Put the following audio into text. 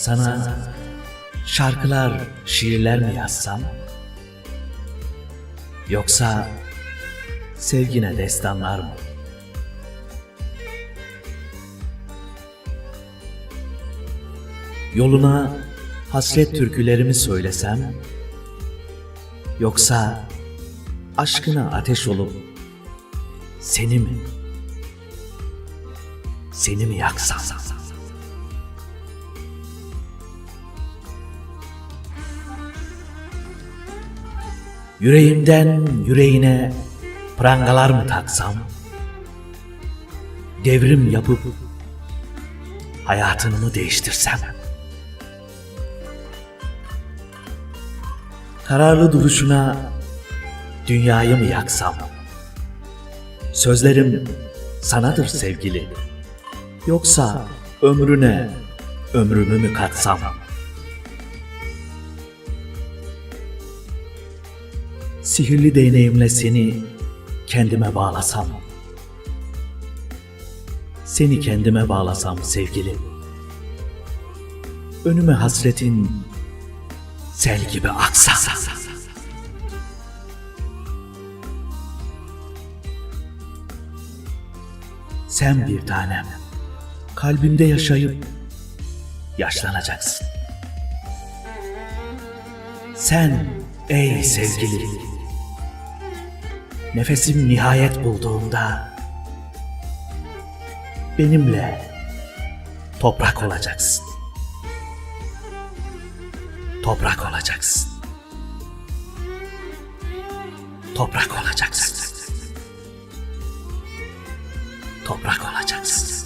Sana şarkılar, şiirler mi yazsam? Yoksa sevgine destanlar mı? Yoluna hasret türkülerimi söylesem? Yoksa aşkına ateş olup seni mi? Seni mi yaksam? Yüreğimden yüreğine prangalar mı taksam? Devrim yapıp hayatını mı değiştirsem? Kararlı duruşuna dünyayı mı yaksam? Sözlerim sanadır sevgili. Yoksa ömrüne ömrümü mü katsam? Sihirli değneğimle seni kendime bağlasam. Seni kendime bağlasam sevgili. Önüme hasretin sel gibi aksa. Sen bir tanem, kalbimde yaşayıp yaşlanacaksın. Sen ey sevgili, nefesim nihayet bulduğunda benimle toprak olacaksın. Toprak olacaksın. Toprak olacaksın. Toprak olacaksın.